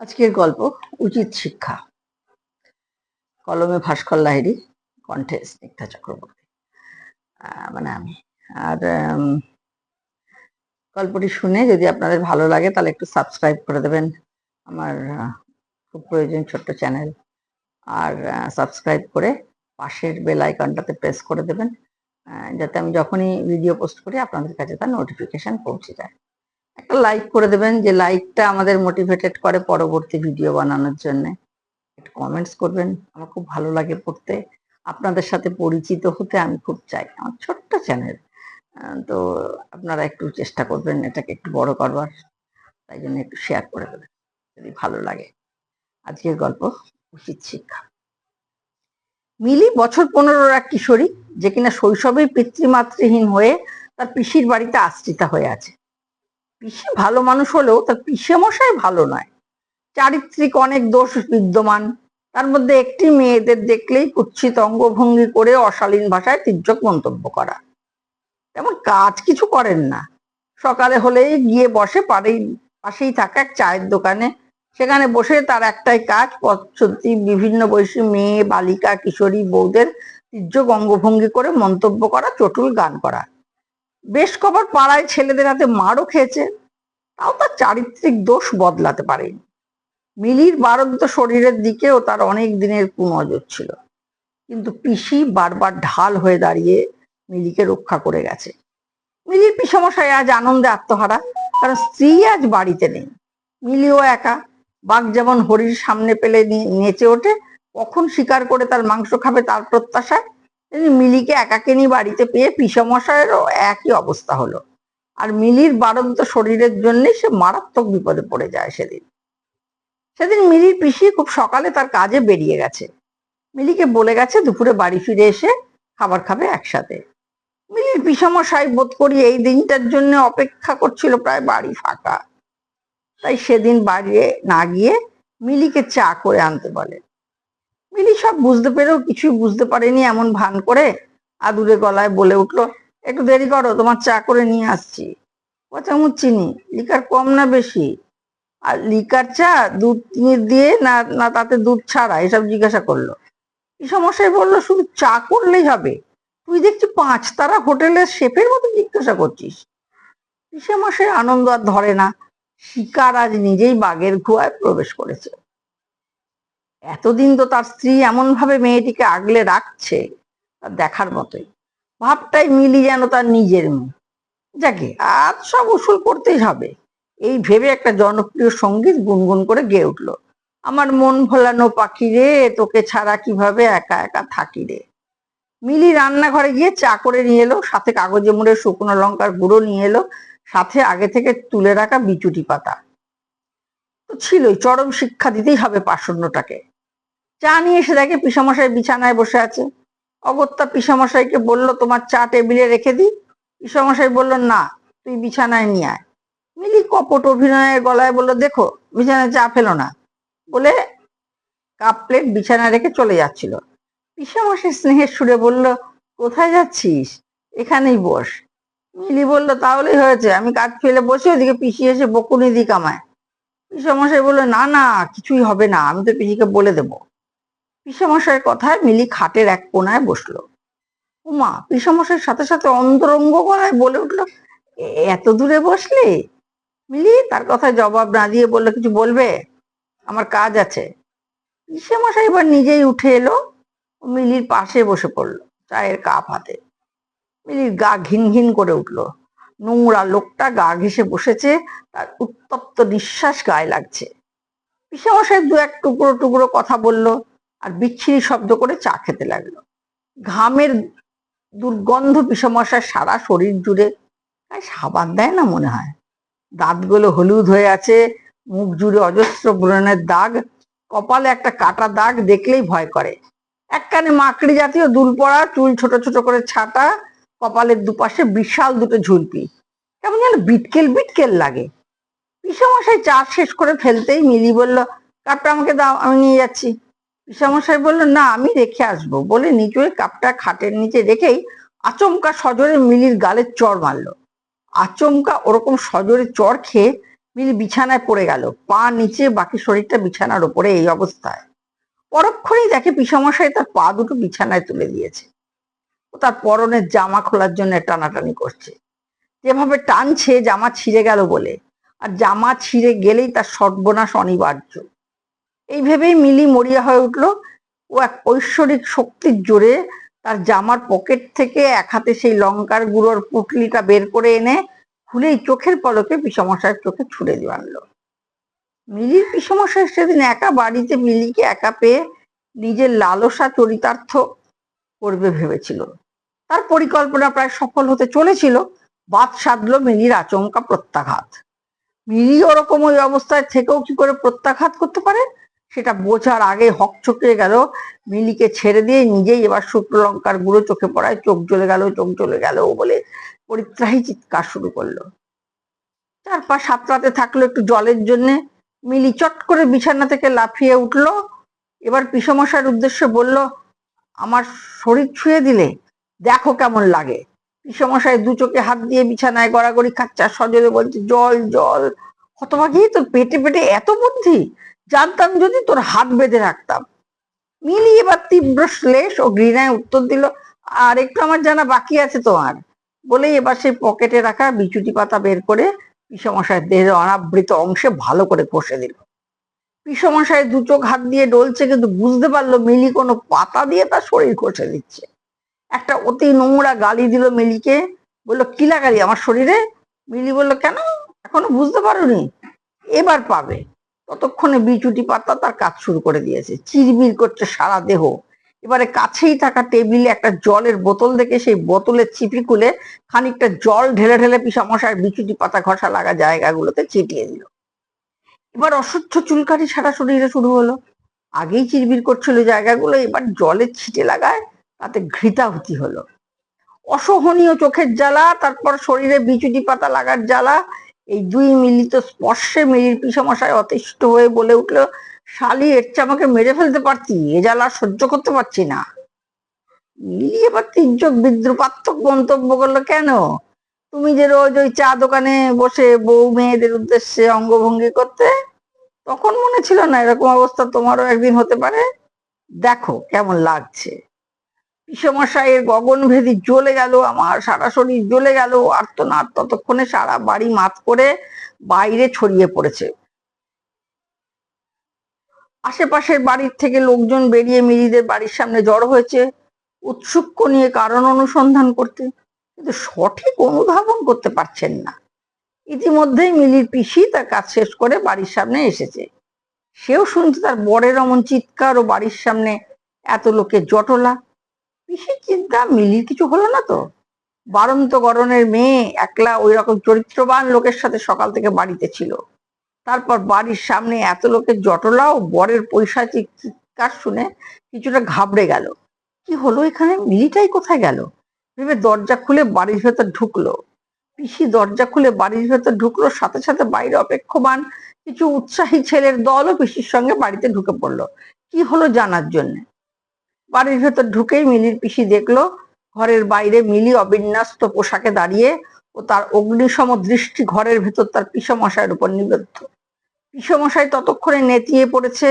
আজকের গল্প উচিত শিক্ষা। কলমে ভাস্কর লাহিড়ি, কণ্ঠে স্নিগ্ধা চক্রবর্তী। মানে আমি। আর গল্পটি শুনে যদি আপনাদের ভালো লাগে, তাহলে একটু সাবস্ক্রাইব করে দেবেন আমার খুব প্রয়োজন ছোট্ট চ্যানেল আর সাবস্ক্রাইব করে পাশের বেল আইকনটাতে প্রেস করে দেবেন যাতে আমি যখনই ভিডিও পোস্ট করি, আপনাদের কাছে তার নোটিফিকেশন পৌঁছে যায়। একটা লাইক করে দেবেন যে লাইকটা আমাদের মোটিভেটেড করে পরবর্তী ভিডিও বানানোর জন্য। কমেন্টস করবেন, আমার খুব ভালো লাগে পড়তে। আপনাদের সাথে পরিচিত হতে আমি খুব চাই, আমার ছোট্ট চ্যানেল তো আপনারা একটু চেষ্টা করবেন এটাকে একটু বড় করবার, তাই জন্য একটু শেয়ার করে দেবেন, যদি ভালো লাগে। আজকের গল্প, উচিত শিক্ষা। মিলি বছর পনেরোর এক কিশোরী, যে কিনা শৈশবেই পিতৃমাতৃহীন হয়ে তার পিসির বাড়িতে আশ্রিতা হয়ে আছে। পিসি ভালো মানুষ হলেও তার পিসে মশাই ভালো নয়। চারিত্রিক অনেক দোষ বিদ্যমান। তার মধ্যে একটি মেয়েদের দেখলেই কুচ্ছিত অঙ্গভঙ্গি করে অশালীন ভাষায় তির্যক মন্তব্য করা। তেমন কাজ কিছু করেন না। সকালে হলেই গিয়ে বসে পাড়েই পাশেই থাকা এক চায়ের দোকানে। সেখানে বসে তার একটাই কাজ পশ্চতি বিভিন্ন বয়সী মেয়ে, বালিকা, কিশোরী বউদের তির্যক অঙ্গভঙ্গি করে মন্তব্য করা, চটুল গান করা। বেশ কবার পাড়ায় ছেলেদের হাতে মারও খেয়েছে। তাও তার চারিত্রিক দোষ বদলাতে পারেনি। মিলির বারন্ত শরীরের দিকেও তার অনেক দিনের কুনজর ছিল। কিন্তু পিসি বারবার ঢাল হয়ে দাঁড়িয়ে মিলিকে রক্ষা করে গেছে। মিলির পিসমশাই আজ আনন্দে আত্মহারা, কারণ স্ত্রী আজ বাড়িতে নেই। মিলিও একা, বাঘ যেমন হরির সামনে পেলে নেচে ওঠে, কখন শিকার করে তার মাংস খাবে তার প্রত্যাশায় মিলিকে একাকিনী বাড়িতে পেয়ে পিসমশায়েরও একই অবস্থা হলো। আর মিলির বারন্ত শরীরের জন্য সে মারাত্মক বিপদে পড়ে যায় সেদিন। সেদিন মিলির পিসি খুব সকালে তার কাজে বেরিয়ে গেছে। মিলিকে বলে গেছে দুপুরে বাড়ি ফিরে এসে খাবার খাবে একসাথে। মিলির পিসমশাই বোধ করি এই দিনটার জন্য অপেক্ষা করছিল প্রায় বাড়ি ফাঁকা। তাই সেদিন বাড়িয়ে না গিয়ে মিলিকে চা করে আনতে বলে। মিলি সব বুঝতে পেরেও কিছুই বুঝতে পারেনি এমন ভান করে আদুরে গলায় বলে উঠল একটু দেরি করো, তোমার চা করে নিয়ে আসছি। ও চামচ চিনি লিকার কম না বেশি? আর লিকার চা দুধ দিয়ে না না তাতে দুধ ছাড়া? এসব জিজ্ঞাসা করল। এই সমস্যায় বলল শুধু চা করলেই হবে? তুই দেখছি পাঁচ তারা হোটেলের শেফের মতো জিজ্ঞাসা করছিস। পিসে মাসে আনন্দ আর ধরে না, শিকার আজ নিজেই বাঘের গুহায় প্রবেশ করেছে। এতদিন তো তার স্ত্রী এমন ভাবে মেয়েটিকে আগলে রাখছে দেখার মতোই। ভাবটাই মিলি যেন তার নিজের মেয়ে যাকে আজ সব উসুল করতেই হবে। এই ভেবে একটা জনপ্রিয় সংগীত গুনগুন করে গেয়ে উঠল। আমার মন ভোলানো পাখি রে, তোকে ছাড়া কীভাবে একা একা থাকি রে? মিলি রান্নাঘরে গিয়ে চা করে নিয়ে এলো, সাথে কাগজে মুড়ে শুকনো লঙ্কার গুঁড়ো নিয়ে এলো, সাথে আগে থেকে তুলে রাখা বিচুটি পাতা। তো ছিলই, চরম শিক্ষা দিতেই হবে পাষণ্যটাকে। চা নিয়ে এসে দেখে পিসামশাই বিছানায় বসে আছে। অগত্যা পিসামশাইকে বলল, তোমার চা টেবিলে রেখে দিই? পিসামশাই বলল, না, তুই বিছানায় নিয়ে আয়। মিলি কপট অভিনয়ের গলায় বলল, দেখো, বিছানায় চা ফেলো না। বলে কাপ প্লেট বিছানায় রেখে চলে যাচ্ছিল। পিসামশাই স্নেহের সুরে বলল, কোথায় যাচ্ছিস? এখানেই বস। মিলি বলল, তাহলেই হয়েছে, আমি কাজ ফেলে বসে ওদিকে পিসি এসে বকুনি দি কামায়। পিসামশাই বলল, না না, কিছুই হবে না, আমি তো পিসিকে বলে দেবো। পিসামশাইয়ের কথায় মিলি খাটের এক কোনায় বসল। উমা, পিসামশাইয়ের সাথে সাথে অন্তরঙ্গ গলায় বলে উঠল, "এ- এত দূরে বসলে? মিলি তার কথায় জবাব না দিয়ে বলল, কিছু বলবে? আমার কাজ আছে। পিসামশাই এবার নিজেই উঠে এলো মিলির পাশে বসে পড়ল, চায়ের কাপ হাতে। মিলির গা ঘিন ঘিন করে উঠল। নোংরা লোকটা গা ঘেসে বসেছে, তার উত্তপ্ত নিঃশ্বাস গায়ে লাগছে। পিসামশাই দু এক টুকরো টুকরো কথা বলল আর বিচ্ছিরি শব্দ করে চা খেতে লাগল। ঘামের দুর্গন্ধ বিষমশার সারা শরীর জুড়ে সাবান দেয় না মনে হয়। দাঁতগুলো হলুদ হয়ে আছে, মুখ জুড়ে অজস্র ব্রণের দাগ, কপালে একটা কাটা দাগ দেখলেই ভয় করে। এক কানে মাকড়ি জাতীয় দুল পড়া চুল ছোট ছোট করে ছাটা, কপালের দুপাশে বিশাল দুটো ঝুলপি। কেমন যেন বিটকেল বিটকেল লাগে। পিসামশাই চা শেষ করে ফেলতেই মিলি বলল কাপটা আমাকে দাও, আমি নিয়ে যাচ্ছি। পিসামশাই বলল না, আমি রেখে আসব। বলে নিচুয়ে কাপটা খাটের নিচে রেখেই আচমকা সজোরে মিলির গালের চড় মারলো। আচমকা ওরকম সজোরে চড় খেয়ে মিলি বিছানায় পড়ে গেল, পা নিচে, বাকি শরীরটা বিছানার ওপরে এই অবস্থায়। পরক্ষণেই দেখে পিসামশাই তার পা দুটো বিছানায় তুলে দিয়েছে। ও তার পরনের জামা খোলার জন্য টানাটানি করছে। যেভাবে টানছে, জামা ছিঁড়ে গেল বলে। আর জামা ছিঁড়ে গেলেই তার সর্বনাশ অনিবার্য। এই ভেবেই মিলি মরিয়া হয়ে উঠল। ও এক ঐশ্বরিক শক্তির জোরে তার জামার পকেট থেকে এক হাতে সেই লঙ্কার গুঁড়োর পুটলিটা বের করে এনে খুলেই চোখের পলকে পিসমশায়ের চোখে ছুড়ে দিয়ে আনলো। মিলির পিসমশাই সেদিন একা বাড়িতে মিলিকে একা পেয়ে নিজের লালসা চরিতার্থ করবে ভেবেছিল। তার পরিকল্পনা প্রায় সফল হতে চলেছিল। বাদ সাধলো মিলির আচমকা প্রত্যাঘাত। মিলি ওরকম ওই অবস্থায় থেকেও কি করে প্রত্যাঘাত করতে পারে? সেটা বোঝার আগে হক চকিয়ে গেল, মিলিকে ছেড়ে দিয়ে নিজেই এবার শুক্র লঙ্কার গুঁড়ো চোখে পড়ায়, চোখ জ্বলে গেল, চোখ জ্বলে গেল বলে পরিত্রাহী চিৎকার শুরু করল। চার পা সাতরাতে থাকল একটু জলের জন্যে, মিলি চট করে বিছানা থেকে লাফিয়ে উঠল, এবার পিসমশার উদ্দেশ্যে বলল, আমার শরীর ছুঁয়ে দিলে? দেখো কেমন লাগে। পিসমশাই দু চোখে হাত দিয়ে বিছানায় গড়াগড়ি খাচ্ছে আর সজলে বলছে, জল জল। হতভাগী তোর পেটে পেটে এত বুদ্ধি জানতাম যদি তোর হাত বেঁধে রাখতাম। মিলি এবার তীব্র শ্লেষ ও ঘৃণায় উত্তর দিল, আর একটু আমার জানা বাকি আছে তোমার। বলেই এবার সেই পকেটে রাখা বিচুটি পাতা বের করে পিসমশায়ের দেহের অনাবৃত অংশে ভালো করে কষে দিল। পিসমশায় দু চোখ হাত দিয়ে ডলছে, কিন্তু বুঝতে পারল মিলি কোনো পাতা দিয়ে তার শরীর কষে দিচ্ছে। একটা অতি নোংরা গালি দিল মিলিকে, বলল, কি লাগালি আমার শরীরে? মিলি বলল, কেন? এখনও বুঝতে পারোনি। এবার পাবে। ততক্ষণে বিচুটি পাতা তার কাজ শুরু করে দিয়েছে। চিরবির করছে সারা দেহ। এবারে কাছেই থাকা টেবিলে একটা জলের বোতল দেখে সেই বোতলের চিপি খুলে খানিকটা জল ঢেলে ঢেলে পিসামশার বিচুটি পাতা ঘষা লাগা জায়গাগুলোতে ছিটিয়ে দিল। এবার অসহ্য চুলকারি সারা শরীরে শুরু হলো। আগেই চিরবির করছিল জায়গাগুলো, এবার জলের ছিটে লাগায় তাতে ঘৃতাহুতি হলো। অসহনীয় চোখের জ্বালা, তারপর শরীরে বিচুটি পাতা লাগার জ্বালা এই দুই মিলিত স্পর্শে মিলির পিসামশায় অতিষ্ঠ হয়ে বলে উঠল, শালি, এর আমাকে মেরে ফেলতে পারতি, এ জ্বালা সহ্য করতে পারছি না। মিলি এবার তির্যক বিদ্রুপাত্মক মন্তব্য করল, কেন? তুমি যে রোজ ওই চা দোকানে বসে বউ মেয়েদের উদ্দেশ্যে অঙ্গভঙ্গি করতে, তখন মনে ছিল না এরকম অবস্থা তোমারও একদিন হতে পারে? দেখো কেমন লাগছে। পিসমশাইয়ের গগনভেদী জ্বলে গেল, আমার সারা শরীর জ্বলে গেল আর্তনাদ ততক্ষণে সারা বাড়ি মাত করে বাইরে ছড়িয়ে পড়েছে। আশেপাশের বাড়ির থেকে লোকজন বেরিয়ে মিলিদের বাড়ির সামনে জড়ো হয়েছে, উৎসুক্য নিয়ে কারণ অনুসন্ধান করতে। কিন্তু সঠিক অনুধাবন করতে পারছেন না। ইতিমধ্যেই মিলির পিসি তার কাজ শেষ করে বাড়ির সামনে এসেছে। সেও শুনছে তার বরের অমন চিৎকার ও বাড়ির সামনে এত লোকের জটলা। পিসির চিন্তা, মিলির কিছু হলো না তো? বারন্ত গরনের মেয়ে একলা ওই রকম চরিত্রবান লোকের সাথে সকাল থেকে বাড়িতে ছিল। তারপর বাড়ির সামনে এত লোকের জটলা ও বরের পৈশাচিক চিৎকার শুনে কিছুটা ঘাবড়ে গেল। কি হলো এখানে? মিলিটাই কোথায় গেল? ভেবে দরজা খুলে বাড়ির ভেতর ঢুকলো। পিসি দরজা খুলে বাড়ির ভেতর ঢুকলো, সাথে সাথে বাইরে অপেক্ষমান কিছু উৎসাহী ছেলের দলও পিসির সঙ্গে বাড়িতে ঢুকে পড়ল। কি হলো জানার জন্য? বাড়ির ভেতর ঢুকেই মিলির পিসি দেখল, ঘরের বাইরে মিলি অবিন্যস্ত পোশাকে দাঁড়িয়ে ও তার অগ্নিসম দৃষ্টি ঘরের ভেতর তার পিসমশাইয়ের উপর নিবদ্ধ। পিসমশাই ততক্ষণে নেতিয়ে পড়েছে,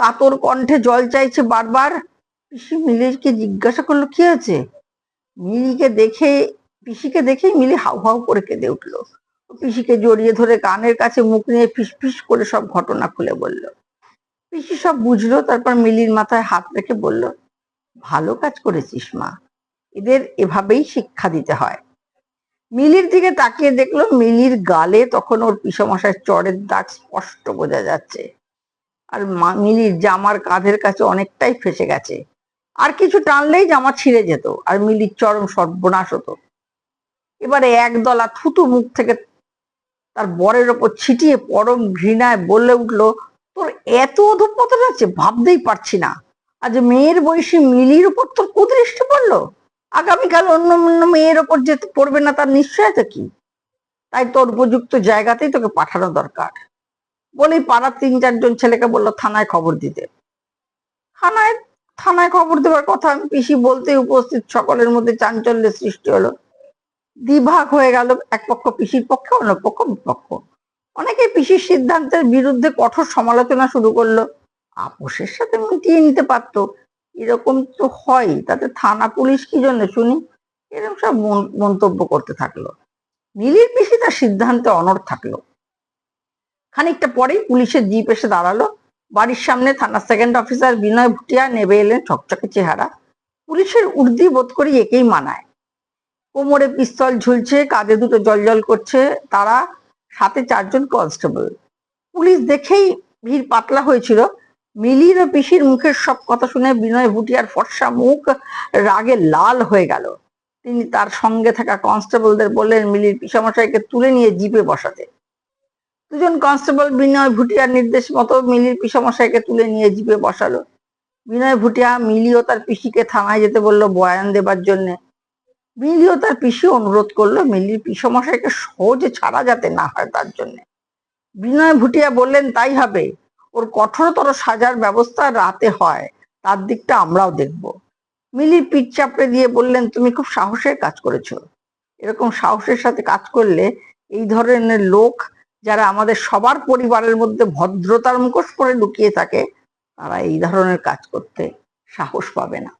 কাতর কণ্ঠে জল চাইছে বারবার। পিসি মিলিকে জিজ্ঞাসা করল, কি আছে মিলিকে দেখে, পিসিকে দেখেই মিলি হাউ হাউ করে কেঁদে উঠল। পিসিকে জড়িয়ে ধরে কানের কাছে মুখ নিয়ে ফিস ফিস করে সব ঘটনা খুলে বলল। পিসি সব বুঝলো, তারপর মিলির মাথায় হাত রেখে বলল ভালো কাজ করেছিস মা। এদের এভাবেই শিক্ষা দিতে হয়। মিলির দিকে তাকিয়ে দেখল মিলির গালে তখন ওর পিসমশায় চড়ের দাগ স্পষ্ট বোঝা যাচ্ছে। আর মিলির জামার কাঁধের কাছে অনেকটাই ফেসে গেছে। আর কিছু টানলেই জামা ছিঁড়ে যেত আর মিলির চরম সর্বনাশ হতো। এবারে একদলা থুতু মুখ থেকে তার বরের ওপর ছিটিয়ে পরম ঘৃণায় বলে উঠল, তোর এত অধপতন আছে, ভাবতেই পারছি না। আজ মেয়ের বয়সী মিলির উপর তোর কুদৃষ্টি পড়ল? আগামীকাল অন্য অন্য মেয়ের ওপর যে পড়বে না তার নিশ্চয়তা কি? তাই তোর উপযুক্ত জায়গাতেই তোকে পাঠানো দরকার। বলেই পাড়ার তিন চারজন ছেলেকে বলল, থানায় খবর দিতে। থানায় থানায় খবর দেওয়ার কথা আমি পিসি বলতে উপস্থিত সকলের মধ্যে চাঞ্চল্যের সৃষ্টি হলো। দ্বিভাগ হয়ে গেল এক পক্ষ, পিসির পক্ষে, অন্য পক্ষ, বিপক্ষ। অনেকে পিসির সিদ্ধান্তের বিরুদ্ধে কঠোর সমালোচনা শুরু করল। আপোষের সাথে মিটিয়ে নিতে পারতো। এরকম তো হয়। তাতে থানা পুলিশ কি জন্য শুনি? এরকম সব মন্তব্য করতে থাকল। মিলির পিসি তার সিদ্ধান্তে অনড় থাকল। খানিকটা পরেই পুলিশের জিপ এসে দাঁড়াল। বাড়ির সামনে থানার সেকেন্ড অফিসার বিনয় ভুটিয়া নেবে এলেন চকচকে চেহারা। পুলিশের উর্দি বোধ করি একেই মানায়। কোমরে পিস্তল ঝুলছে, কাঁধে দুটো জলজল করছে, তারা সাথে চারজন কনস্টেবল। পুলিশ দেখেই ভিড় পাতলা হয়েছিল। মিলির ও পিসির মুখের সব কথা শুনে বিনয় ভুটিয়ার ফর্সা মুখ রাগে লাল হয়ে গেল। তিনি তার সঙ্গে থাকা কনস্টেবলদের বললেন, মিলির পিসামশাইকে তুলে নিয়ে জিপে বসাতে। দুজন কনস্টেবল বিনয় ভুটিয়ার নির্দেশ মতো মিলির পিসামশাইকে তুলে নিয়ে জিপে বসালো। বিনয় ভুটিয়া মিলি ও তার পিসিকে থানায় যেতে বলল বয়ান দেবার জন্য। মিলি ও তার পিসি অনুরোধ করল মিলির পিসমশাইকে সহজে ছাড়া যাতে না হয় তার জন্য। বিনয় ভুটিয়া বললেন, তাই হবে। ওর কঠোরতর সাজার ব্যবস্থা রাতে হয়, তার দিকটা আমরাও দেখব। মিলি পিঠ চাপড়ে দিয়ে বললেন, তুমি খুব সাহসের কাজ করেছ। এরকম সাহসের সাথে কাজ করলে এই ধরনের লোক যারা আমাদের সবার পরিবারের মধ্যে ভদ্রতার মুখোশ করে লুকিয়ে থাকে, তারা এই ধরনের কাজ করতে সাহস পাবে না।